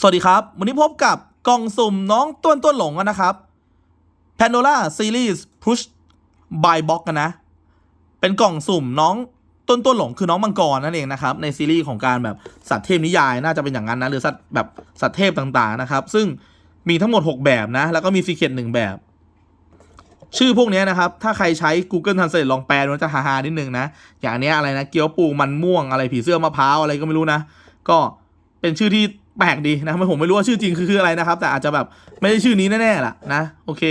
สวัสดีครับ วันนี้พบกับกล่องสุ่มน้องต้วนต้วนหลงกันนะครับ Pandora Series Push by Box กันนะ เป็นกล่องสุ่มน้องต้นต้นหลงคือน้องมังกรนั่นเองนะครับ ในซีรีส์ของการแบบสัตว์เทพนิยายน่าจะเป็นอย่างนั้นนะ หรือสัตว์แบบสัตว์เทพต่างๆนะครับ ซึ่งมีทั้งหมด 6 แบบนะ แล้วก็มีซีเคตหนึ่งแบบ ชื่อพวกนี้นะครับ ถ้าใครใช้ Google Translate ลองแปลมันจะฮาๆนิดนึงนะ อย่างนี้อะไรนะเกี๊ยวปูมันม่วงอะไรผีเสื้อมะพร้าวอะไรก็ไม่รู้นะ ก็เป็นชื่อที่ แปลกดีนะผมไม่รู้ว่าชื่อจริงคือคืออะไรนะครับ แต่อาจจะแบบไม่ได้ชื่อนี้แน่ๆล่ะนะโอเค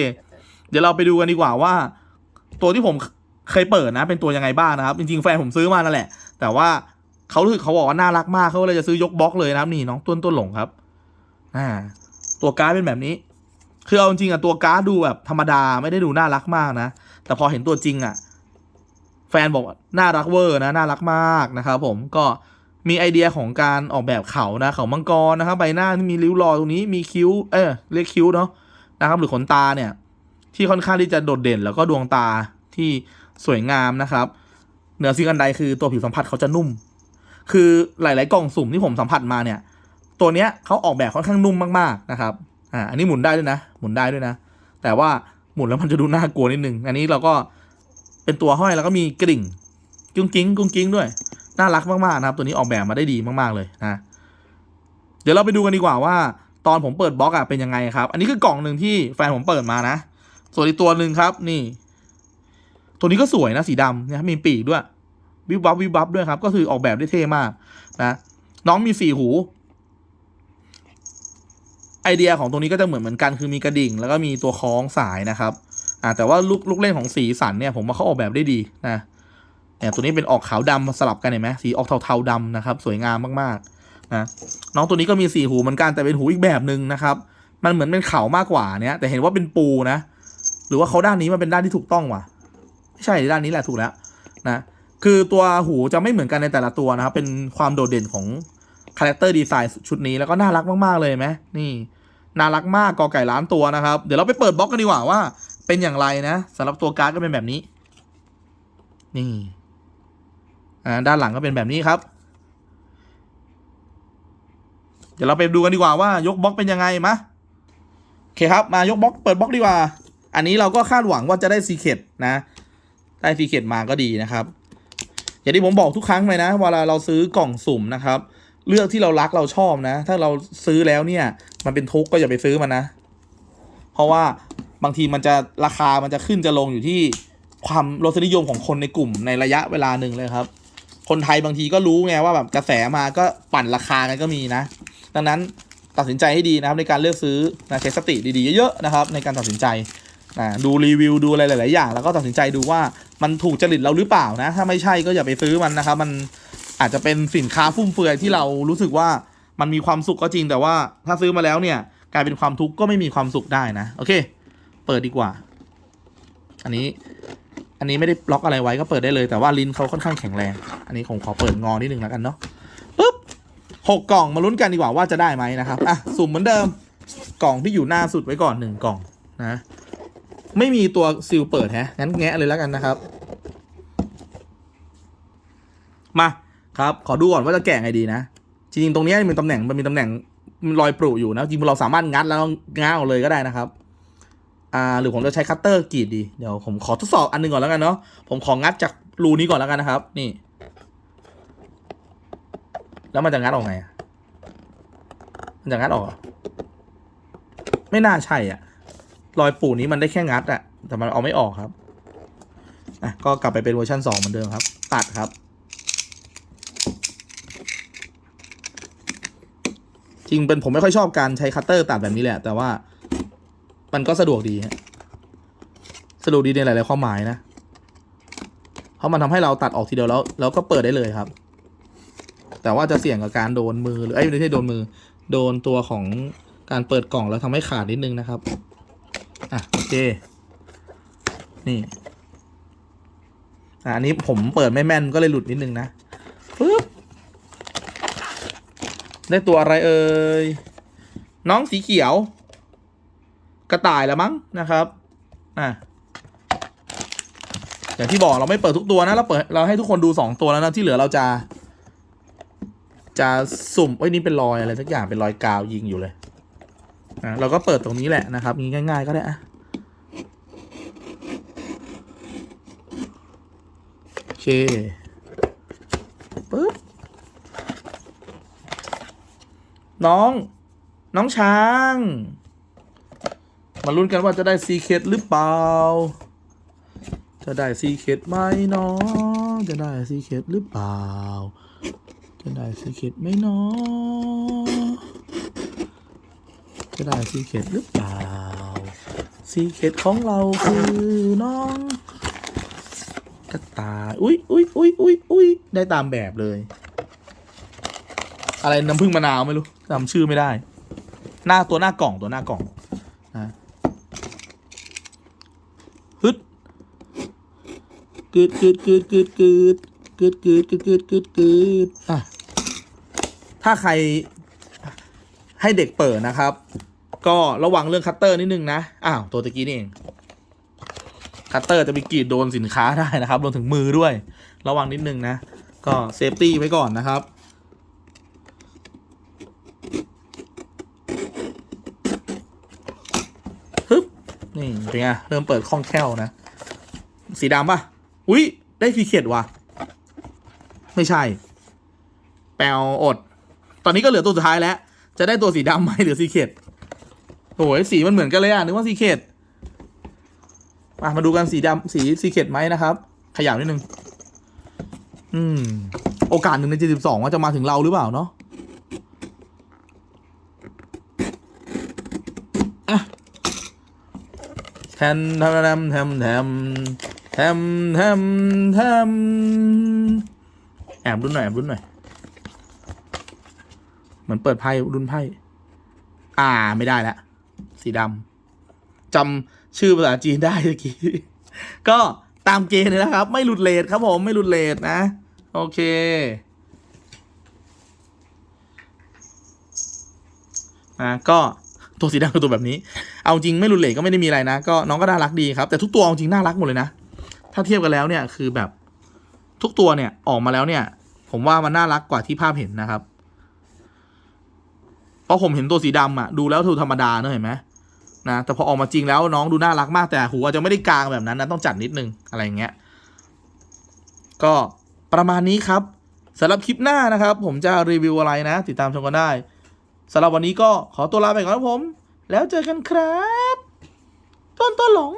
เดี๋ยวเราไปดูกันดีกว่าว่า ตัวที่ผมเคยเปิดนะ เป็นตัวยังไงบ้างนะครับ จริงๆแฟนผมซื้อมานั่นแหละ แต่ว่าเขารู้สึกเขาบอกว่าน่ารักมากเขาเลยจะซื้อยกบล็อกเลยนะครับนี่น้องต้นต้นหลงครับอ่าตัวการ์ดเป็นแบบนี้ คือเอาจริงๆอะตัวการ์ดดูแบบธรรมดาไม่ได้ดูน่ารักมากนะ แต่พอเห็นตัวจริงอะ แฟนบอกน่ารักเวอร์นะน่ารักมากนะครับผมก็ มีไอเดียของการออกแบบเขานะเขามังกรนะครับใบหน้าที่มีริ้วรอยตรงนี้มีคิ้ว เออเรียกคิ้วเนาะนะครับ หรือขนตาเนี่ย ที่ค่อนข้างที่จะโดดเด่น แล้วก็ดวงตาที่สวยงามนะครับ เหนือสิ่งอันใดคือตัวผิวสัมผัสเขาจะนุ่ม คือหลาย ๆ กล่องสุ่มที่ผมสัมผัสมาเนี่ย ตัวเนี้ยเขาออกแบบค่อนข้างนุ่มมากๆนะครับอ่าอันนี้หมุนได้ด้วยนะ หมุนได้ด้วยนะ แต่ว่าหมุนแล้วมันจะดูน่ากลัวนิดนึงอันนี้เราก็เป็นตัวห้อยแล้วก็มีกริ่ง กุ้งกิ้งกุ้งกิ้งด้วย น่ารักมากๆนะครับ ตัวนี้ออกแบบมาได้ดีมากๆเลยนะเดี๋ยวเราไปดูกันดีกว่าว่า ตอนผมเปิดบล็อกอะเป็นยังไงครับ อันนี้คือกล่องหนึ่งที่แฟนผมเปิดมานะ ส่วนอีกตัวหนึ่งครับ นี่ ตัวนี้ก็สวยนะสีดำนะครับมีปีกด้วย วิบวับวิบวับด้วยครับ ก็คือออกแบบได้เท่มากนะน้องมีสี่หู ไอเดียของตรงนี้ก็จะเหมือนเหมือนกันคือมีกระดิ่ง แล้วก็มีตัวคล้องสายนะครับอ่าแต่ว่าลูกลูกเล่นของสีสันเนี่ย ผมว่าเขาออกแบบได้ดีนะ เนี่ยตัวนี้เป็นออกขาวดำมาสลับกันเห็นไหมสีออกเทาๆดำนะครับ สวยงามมากๆนะน้องตัวนี้ก็มีสี่หูเหมือนกันแต่เป็นหูอีกแบบหนึ่งนะครับ มันเหมือนเป็นเขามากกว่าเนี้ยแต่เห็นว่าเป็นปูนะ หรือว่าเขาด้านนี้มันเป็นด้านที่ถูกต้องว่ะไม่ใช่ด้านนี้แหละถูกแล้วนะคือตัวหูจะไม่เหมือนกันในแต่ละตัวนะครับ เป็นความโดดเด่นของคาแรคเตอร์ดีไซน์ชุดนี้แล้วก็น่ารักมากๆเลยไหมนี่น่ารักมากกอไก่ล้านตัวนะครับ เดี๋ยวเราไปเปิดบล็อกกันดีกว่าว่า เป็นอย่างไรนะสำหรับตัวการ์ดก็เป็นแบบนี้ นี่ อ่าด้านหลังก็เป็นแบบนี้ครับ เดี๋ยวเราไปดูกันดีกว่าว่ายกบล็อกเป็นยังไงมะโอเคครับมายกบล็อกเปิดบล็อกดีกว่า อันนี้เราก็คาดหวังว่าจะได้ซีเคดนะได้ซีเคดมาก็ดีนะครับ อย่างที่ผมบอกทุกครั้งเลยนะเวลาเราซื้อกล่องสุ่มนะครับ เลือกที่เรารักเราชอบนะ ถ้าเราซื้อแล้วเนี่ย มันเป็นทุกข์ก็อย่าไปซื้อมันนะ เพราะว่าบางทีมันจะราคามันจะขึ้นจะลงอยู่ที่ความรสนิยมของคนในกลุ่มในระยะเวลาหนึ่งเลยครับ คนไทยบางทีก็รู้ไงว่าแบบกระแสมาก็ปั่นราคากันก็มีนะ ดังนั้นตัดสินใจให้ดีนะครับในการเลือกซื้อนะใช้สติดีๆเยอะๆนะครับ ในการตัดสินใจนะดูรีวิวดูอะไรหลาย ๆ อย่าง แล้วก็ตัดสินใจดูว่ามันถูกจริตเราหรือเปล่านะ ถ้าไม่ใช่ก็อย่าไปซื้อมันนะครับ มันอาจจะเป็นสินค้าฟุ่มเฟือยที่เรารู้สึกว่ามันมีความสุขก็จริงแต่ว่าถ้าซื้อมาแล้วเนี่ย กลายเป็นความทุกข์ก็ไม่มีความสุขได้นะ โอเค เปิดดีกว่า อันนี้ อันนี้ไม่ได้ล็อกอะไรไว้ก็เปิดได้เลย แต่ว่าลิ้นเขาค่อนข้างแข็งแรง อันนี้ผมขอเปิดงอนิดนึงแล้วกันเนาะปุ๊บหกกล่องมาลุ้นกันดีกว่าว่าจะได้ไหมนะครับอะสุ่มเหมือนเดิม กล่องที่อยู่หน้าสุดไว้ก่อนหนึ่งกล่องนะไม่มีตัวซิลเปิดแฮะงั้นแงะเลยแล้วกันนะครับ มาครับ ขอดูก่อนว่าจะแกะไงดีนะ จริงๆตรงนี้มันตำแหน่งมันมีตำแหน่งรอยปรุอยู่นะจริงๆเราสามารถงัดแล้วง้างออกเลยก็ได้นะครับ อ่าหรือผมจะใช้คัตเตอร์กรีดดี เดี๋ยวผมขอทดสอบอันหนึงก่อนแล้วกันเนาะผมของัดจากรูนี้ก่อนแล้วกันนะครับ นี่ แล้วมันจะงัดออกไงอะมันจะงัดออก ไม่น่าใช่อะ รอยปูนี้มันได้แค่งัดอะแต่มันเอาไม่ออกครับอะก็กลับไปเป็นเวอร์ชันสองเหมือนเดิมครับ ตัดครับ จริงเป็นผมไม่ค่อยชอบการใช้คัตเตอร์ตัดแบบนี้แหละ แต่ว่า มันก็สะดวกดีฮะสะดวกดีในหลาย ๆ ความหมายนะ เพราะมันทำให้เราตัดออกทีเดียวแล้วแล้วก็เปิดได้เลยครับ แต่ว่าจะเสี่ยงกับการโดนมือหรือไอ้ไม่ใช่โดนมือ โดนตัวของการเปิดกล่องแล้วทำให้ขาดนิดนึงนะครับ อะโอเค นี่อะอันนี้ผมเปิดไม่แม่นก็เลยหลุดนิดนึงนะปึ๊บได้ตัวอะไรเอ่ยน้องสีเขียว กระต่ายแล้วมั้งนะครับอะอย่างที่บอกเราไม่เปิดทุกตัวนะเราเปิดเราให้ทุกคนดูสองตัวแล้วนะที่เหลือเราจะ จะสุ่มเอ้ยนี่เป็นรอยอะไรสักอย่างเป็นรอยกาวยิงอยู่เลยนะเราก็เปิดตรงนี้แหละนะครับง่ายๆก็ได้อะโอเคปึ๊บน้อง น้องช้าง มาลุ้นกันว่าจะได้ซีเคดหรือเปล่า จะได้ซีเคดไหมเนาะจะได้ซีเคดหรือเปล่า จะได้ซีเคดไหมเนาะจะได้ซีเคดหรือเปล่า ซีเคดของเราคือน้องกระต่ายอุ้ยอุ้ยอุ้ยอุ้ยอุ้ยได้ตามแบบเลย อะไรน้ำผึ้งมะนาวไม่รู้จำชื่อไม่ได้ หน้าตัวหน้ากล่องตัวหน้ากล่องนะฮึด กึดกึดกึดกึดกึดกึดกึดกึดกึดกึดกึดอะถ้าใครให้เด็กเปิดนะครับ ก็ระวังเรื่องคัตเตอร์นิดนึงนะ อ้าวตัวตะกี้นี่เอง คัตเตอร์จะไปกรีดโดนสินค้าได้นะครับรวมถึงมือด้วย ระวังนิดนึงนะ ก็เซฟตี้ไว้ก่อนนะครับฮึบนี่เป็นไงเริ่มเปิดคล่องแคล่วนะ สีดำป่ะ อุ้ยได้ซีเคดว่ะ ไม่ใช่ แปลอด ตอนนี้ก็เหลือตัวสุดท้ายแล้ว จะได้ตัวสีดำไหมหรือซีเคดโอ้ยสีมันเหมือนกันเลยอะนึกว่าซีเคดมามาดูกันสีดำสีซีเคดไหมนะครับ ขยับนิดนึง อืม โอกาสหนึ่งในเจ็ดสิบสองว่าจะมาถึงเราหรือเปล่าเนาะแทมแทมแทมแทม ทมแทมแทมแอบรุ่นหน่อยแอบรุ่นหน่อยเหมือนเปิดไพ่รุ่นไพ่อ่าไม่ได้แล้วสีดำจำชื่อภาษาจีนได้เมื่อกี้ก็ตามเกณฑ์เลยนะครับ ไม่หลุดเลทครับผมไม่หลุดเลทนะ โอเคนะก็ตัวสีดำคือตัวแบบนี้ เอาจริงไม่รุนเลทก็ไม่ได้มีอะไรนะ ก็น้องก็น่ารักดีครับ แต่ทุกตัวเอาจริงน่ารักหมดเลยนะ ถ้าเทียบกันแล้วเนี่ยคือแบบทุกตัวเนี่ยออกมาแล้วเนี่ย ผมว่ามันน่ารักกว่าที่ภาพเห็นนะครับเพราะผมเห็นตัวสีดำอะดูแล้วถูธรรมดาเนอะเห็นไหมนะแต่พอออกมาจริงแล้วน้องดูน่ารักมากแต่หูอาจจะไม่ได้กลางแบบนั้นนะต้องจัดนิดนึงอะไรอย่างเงี้ยก็ประมาณนี้ครับสำหรับคลิปหน้านะครับ ผมจะรีวิวอะไรนะ ติดตามชมกันได้สำหรับวันนี้ก็ขอตัวลาไปก่อนครับผม แล้วเจอกันครับ ต้นต้นหลง